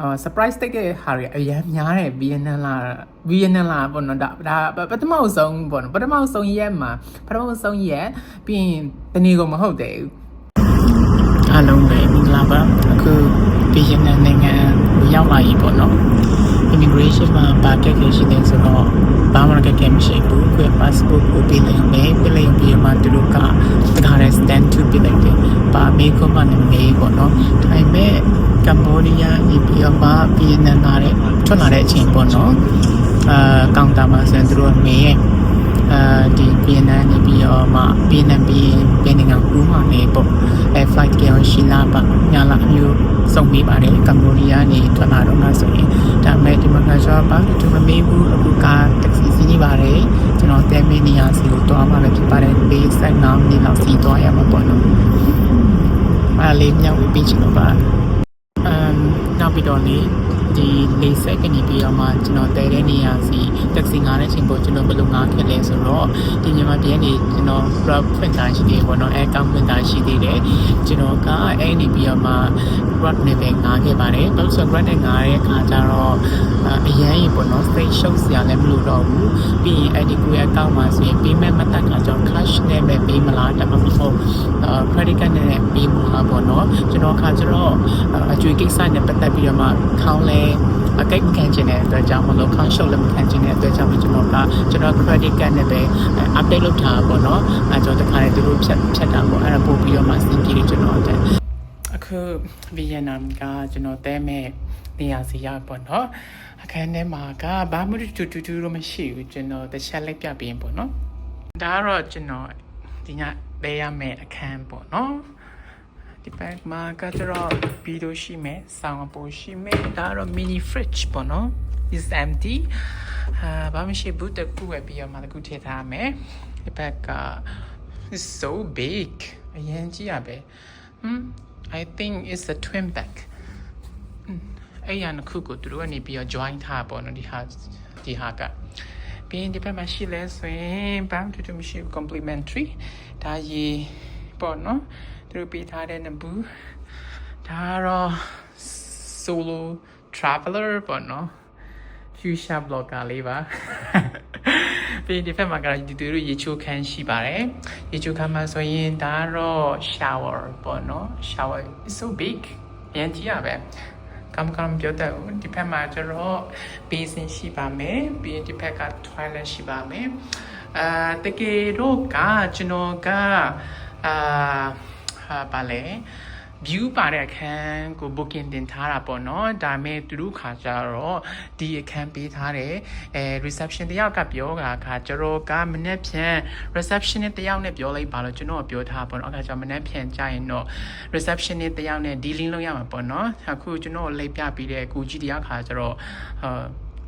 အာ surprise တိတ်တဲ့ဟာတွေအများများတယ် VNN လာ VNN လာပေါ့နော်ဒါဒါပထမဆုံးပေါ့နော်ပထမဆုံးရက်မှာပထမဆုံးရက်ပြီးရင်တနေ့ကမဟုတ်တယ်ဘူးအားလုံးပဲမင်္ဂလာပါအခု VNN နိုင်ငံကိုရောက်လာပြီပေါ့နော် immigration မှာပါကက်ခဲရှိနေဆိုတော့ဘာမှကက်ခဲမရှိဘူးကို passport ကိုပေးလိုက်မယ်ပေးလိုက်ပြီးမှသူတို့ကတခါတည်း stand to ပေးလိုက်တယ်ပါမေးခွန်းမှလည်းမေးပေါ့နော်ဒါပေမဲ့ ကမ္ဘောဒီးယားနေပြီးတော့မှပြည်နန်လာတဲ့ထွက်လာတဲ့အချိန်ပေါ့နော်အာကောင်တာမှာဆိုရင်သူတို့ကမေးရဲ့အာဒီပြည်နန်နေပြီးတော့မှပြည်နန်ပြီးပြည်နန်ကကူးမှမေးပေါ့အဲ flight ကြောင်ရှိလာပါညာလာအမျိုးစုံပေးပါတယ်ကမ္ဘောဒီးယားနေထွက်လာတော့မှဆိုရင်ဒါပေမဲ့ဒီမှာကဆိုပါလို့သူမမေးဘူးအခုကတက်ဆီစီးနေပါတယ်ကျွန်တော်တဲမင်းနေရာစီကိုတွားမှာပဲဖြစ်ပါတယ်ဘေးဆက်နာနေလောက်စီတွားရမှာပေါ့နော်အားလေးမြောက်ပြီးချင်တော့ပါအမ် နောက်ပြီးတော့လေ ဒီလေးဆက်ကနေပြီးတော့မှကျွန်တော်တဲတဲ့နေရာစီတက်ဆီငါတဲ့ချိန်ပေါ်ကျွန်တော်ဘယ်လိုငါခဲ့လဲဆိုတော့ဒီမြန်မာပြည်ကနေကျွန်တော် grab ဖွင့်တာရှိသေးတယ်ပေါ့နော်အဲကောင်းဖွင့်တာရှိသေးတယ်ကျွန်တော်ကအဲနေပြီးတော့မှ grab နဲ့ပဲငါခဲ့ပါတယ်ဘာလို့ဆို grab နဲ့ငါတဲ့အခါကျတော့အရန်ရေပေါ့နော် straight ရှုပ်စရာလည်းမလိုတော့ဘူးပြီးရင်အဲ့ဒီကိုရဲ့အကောင့်မှာဆိုရင် payment မတတ်ခါကျတော့ cash နဲ့ပဲပေးမလားဒါမှမဟုတ် credit card နဲ့ပေးမလားပေါ့နော်ကျွန်တော်ခါကျတော့အကျွေးကိစ္စနဲ့ပတ်သက်ပြီးတော့မှခေါင်းလဲအကိတ်မခံချင်တဲ့အတွက်ကြောင့်မလို့ account ရှုပ်လည်းမခံချင်တဲ့အတွက်ကြောင့်ကျွန်တော်ကကျွန်တော် credit card နဲ့ပဲ update လုပ်ထားတာပေါ့နော်အဲကျွန်တော်တခါလေသူတို့ဖြတ်ဖြတ်တာပေါ့အဲ့ဒါပို့ပြီးတော့မှစီးကြည့်တယ်ကျွန်တော်တဲ့အခုဗီယက်နမ်ကကျွန်တော်တဲမဲ့နေရာစီရောက်ပေါ့နော်အခန်းထဲမှာကဘာမှတူတူတူတော့မရှိဘူးကျွန်တော်တစ်ချက်လိုက်ပြပေးရင်ပေါ့နော်ဒါကတော့ကျွန်တော်ဒီညလဲရမယ့်အခန်းပေါ့နော် ဒီဘက်မှာကကျတော့ဗီဒီယိုရှိမယ်ဆောင်းပိုရှိမယ်ဒါကတော့ mini fridge ပေါ့နော် is empty အာဘာမှရှိဘူးတကူပဲပြီးတော့မှတကူထည့်ထားမယ်ဒီဘက်က is so big အရင်ကြီးရပဲ hmm I think it's a twin bed အဲ့ရနှစ်ခုကိုသူတို့ကနေပြီးတော့ join ထားပေါ့နော်ဒီဟာဒီဟာကပြီးရင်ဒီဘက်မှာရှိလဲဆိုရင်ဘာမှတူတူမရှိဘူး complimentary ဒါရေပေါ့နော် သူတို့ပေးထားတဲ့နဘူးဒါတော့ solo traveler ပေါ့နော် future blogger လေးပါပြီးဒီဖက်မှာကဒီသူတို့ရေချိုးခန်းရှိပါတယ်ရေချိုးခန်းမှာဆိုရင်ဒါတော့ shower ပေါ့နော် shower is so big ရန်ကြီးရပဲကမ်ကမ်ပြောတဲ့ဒီဖက်မှာကျတော့ basin ရှိပါမယ်ပြီးရင်ဒီဖက်က toilet ရှိပါမယ်အာတကယ်တော့ကကျွန်တော်ကအာ ဟာပါလေ view ပါတဲ့အခန်းကို booking တင်ထားတာပေါ့နော်ဒါပေမဲ့သူတို့ခါကြတော့ဒီအခန်းပေးထားတယ်အဲ reception တယောက်ကပြောတာခါကျတော့ကမနေ့ဖြန် reception တယောက်နဲ့ပြောလိုက်ပါလို့ကျွန်တော်ပြောထားပေါ့နော်အခါကျမနေ့ဖြန်ကြရင်တော့ reception တယောက်နဲ့ dealing လုပ်ရမှာပေါ့နော်အခုကျွန်တော်လိပ်ပြပြီးတဲ့ကိုကြီးတယောက်ခါကျတော့ဟာ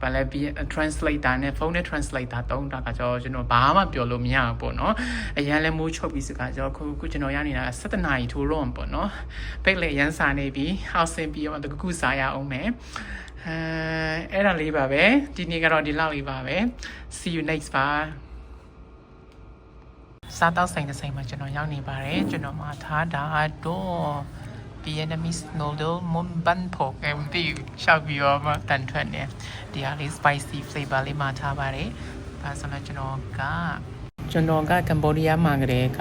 ဘာလဲပြီး translator နဲ့ဖုန်းနဲ့ translator တုံးတာကကျွန်တော်ကျွန်တော်ဘာမှပြောလို့မရဘူးပေါ့နော်အရန်လည်းမိုးချုပ်ပြီးစကားကျွန်တော်ခုခုကျွန်တော်ရနေတာ7နာရီထိုးတော့ပေါ့နော်ပိတ်လေရန်စာနေပြီးဟောက်ဆင်ပြီးတော့တကူစားရအောင်မယ်အဲအဲ့ဒါလေးပါပဲဒီနေ့ကတော့ဒီလောက်လေးပါပဲ see you next ပါစားတော့ဆိုင်တဲ့ဆိုင်မှာကျွန်တော်ရောက်နေပါတယ်ကျွန်တော်မှာထားတာတော့ Vietnamese noodle မွန်ဘန်ဖို့ကမ်တီရှောက်ပြီးတော့မှတန်ထွက်နေဒီဟာလေး spicy flavor လေးမှာထားပါတယ်အဲဆိုတော့ကျွန်တော်ကကျွန်တော်ကကမ္ဘောဒီးယားမှာကလေးက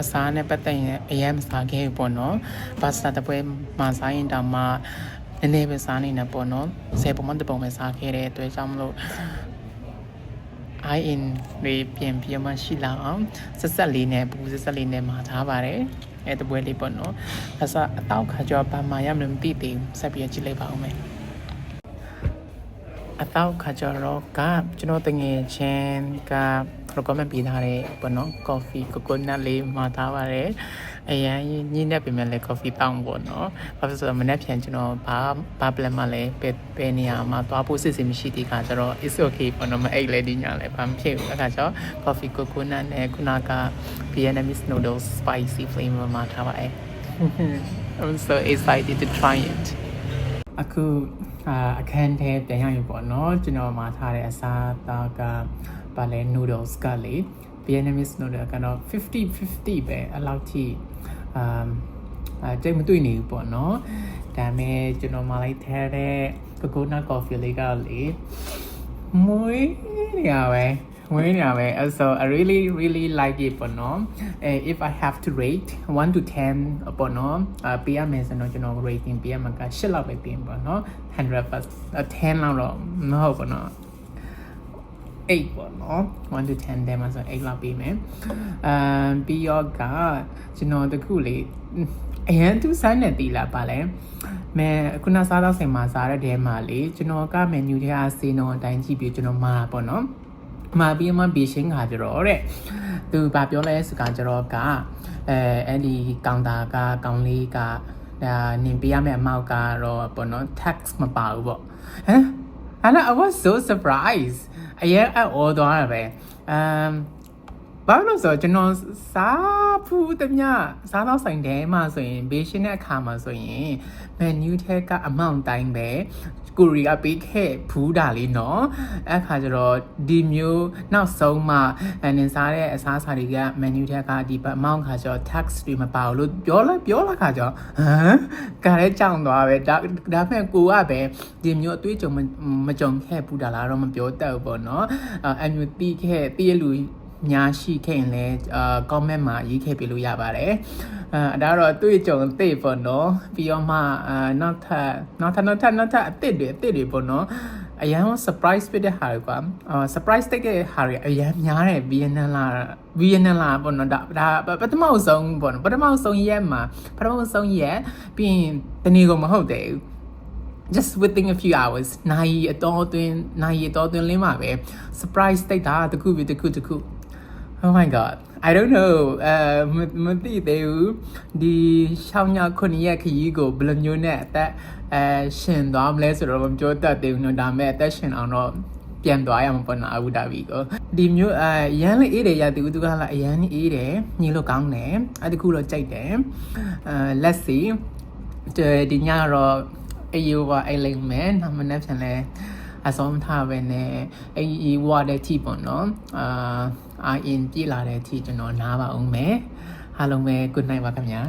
အစားနဲ့ပတ်သက်ရင်အရင်မစားခဲ့ဘူးပေါ့နော်ပါစတာတပွဲမှာစားရင်တောင်မှနည်းနည်းပဲစားနေတယ်ပေါ့နော်ဆယ်ပုံမှန်တပုံပဲစားခဲ့တဲ့အတွက်ကြောင့်မလို့ I in တွေပြင်ပြမရှိလာအောင်ဆက်ဆက်လေးနဲ့ပူဆက်ဆက်လေးနဲ့မှာထားပါတယ် အဲတပွဲလေးပေါ့နော်အစားအတော့ခါကြောဘာမှရမလို့မသိသေးဘူးဆက်ပြီးကြည့်လိုက်ပါဦးမယ်အတော့ခါကြောတော့ကကျွန်တော်တငယ်ချင်းက recommend ပေးထားတဲ့ပေါ့နော် coffee coconut လေးမှာထားပါတယ်အရင်ညင်းနေပြင်မဲ့လေ coffee တောင်းပေါ့နော်ဘာဖြစ်လို့ဆိုတော့မနေ့ပြန်ကျွန်တော်ဘာဘာ plan မှလည်းပဲပဲနေရာမှာသွားဖို့စစ်စစ်မရှိသေးခါကျတော့ is okay ပေါ့နော်မအိတ်လဲဒီညလည်းဘာမဖြစ်ဘူးအခါကျတော့ coffee coconut နဲ့ခုနက Vietnamese noodles spicy flavor မှာထားပါတယ် I'm so excited to try it အခုအာအခန်းထဲပြန်ရရင်ပေါ့နော်ကျွန်တော်မှာထားတဲ့အစားအသောက်က ပါလဲ noodles ကလေ Vietnamese noodle ကတော့50 50ပဲအဲ့လောက်ထိအမ်အဲတိတ်မတွေ့နေဘူးပေါ့နော်ဒါပေမဲ့ကျွန်တော်မှလိုက်ထဲတဲ့ coconut coffee လေးကလေမွေးနေရပဲမွေးနေရပဲ so I really really like it ပေါ့နော်အဲ if I have to rate 1 to 10ပေါ့နော်အပေးရမယ်ဆိုတော့ကျွန်တော် rating ပေးရမှာက8လောက်ပဲပေးမှာပေါ့နော်100 plus 10လောက်တော့မဟုတ်ပေါ့နော် 8ပေါ့နော်1 to 10တဲမှာဆို8လောက်ပေးမယ်အမ်ပြီးတော့ကကျွန်တော်တခုလေအရန်သူစမ်းနေတီလာပါလဲမဲခုနစားတော့စိန်မှာစားတဲ့တဲမှာလေကျွန်တော်ကမန်နူထဲအစီနုံအတိုင်းကြည့်ပြီးကျွန်တော်မှာပေါ့နော်မှာပြီးမှဘေးရှင်းခါကြတော့တဲ့သူဗာပြောလဲစကားကြတော့ကအဲအဲ့ဒီကောင်တာကကောင်လေးကဒါနင်ပေးရမယ့်အမောက်ကတော့ပေါ့နော် tax မပါဘူးပေါ့ဟမ် and I was so surprised အရင်အော်သွားတာပဲအမ် ဘာလို့လဲဆိုတော့ကျွန်တော်စားဖူးတမျှစားတော့ဆိုင်တဲမှာဆိုရင်ဘေးရှင်းတဲ့အခါမှာဆိုရင် menu ထဲကအမောင့်တိုင်းပဲကိုရီကပေးခဲ့ဖူးတာလေးနော်အဲ့ခါကျတော့ဒီမျိုးနောက်ဆုံးမှအနေစားတဲ့အစားအစာတွေက menu ထဲကဒီအမောင့်ခါကျတော့ tax တွေမပါဘူးလို့ပြောလိုက်ပြောလိုက်ခါကျတော့ဟမ်ကလည်းကြောင်သွားပဲဒါဒါပေမဲ့ကိုကပဲဒီမျိုးအတွေ့အကြုံမမကြုံခဲ့ဘူးတာလားတော့မပြောတတ်ဘူးပေါ့နော်အမျိုးတီးခဲ့တီးရလူ ညာရှိခဲ့ရင်လည်းအာ comment မှာရေးခဲ့ပြလို့ရပါတယ်အဲဒါတော့တွေ့ကြုံသိပေါ့နော်ပြီးတော့မှအာနောက်ထပ်နောက်ထပ်နောက်ထပ်နောက်ထပ်အစ်စ်တွေအစ်စ်တွေပေါ့နော်အရန် surprise ဖြစ်တဲ့ဟာတွေကွာအာ surprise တက်တဲ့ဟာတွေအရန်များတယ် VNN လာ VNN လာပေါ့နော်ဒါဒါပထမဆုံးပေါ့နော်ပထမဆုံးရက်မှာပထမဆုံးရက်ပြီးရင်တနေ့ကမဟုတ်တယ် just within a few hours နိုင်အတော်အတွင်းနိုင်အတော်အတွင်းလင်းမှာပဲ surprise တိတ်တာတခုပြီးတခုတခု Oh my god I don't know အဲမသိသေးဘူးဒီရှောင်းညခုနှစ်ရက်ခရီးကိုဘယ်လိုမျိုးနဲ့အသက်အဲရှင်သွားမလဲဆိုတော့မပြောတတ်သေးဘူးနော်ဒါပေမဲ့အသက်ရှင်အောင်တော့ပြန်သွားရမှာပေါ့နော်အဘူဒါဘီကိုဒီမျိုးအရန်လေးအေးတယ်ရတူသူကလာအရန်အေးတယ်ညီလို့ကောင်းတယ်အဲတခုတော့ကြိုက်တယ်အဲလက်စီဒီညတော့အေးရောအိုင်လိမ်မဲနာမနဲ့ပြန်လဲ အဆုံးထားပဲနဲ့အေးအေးဝါတဲ့ ठी ပေါ့နော်အာအာအင်ပြေးလာတဲ့ ठी ကျွန်တော်နားပါအောင်မယ်အားလုံးပဲ good night ပါခင်ဗျာ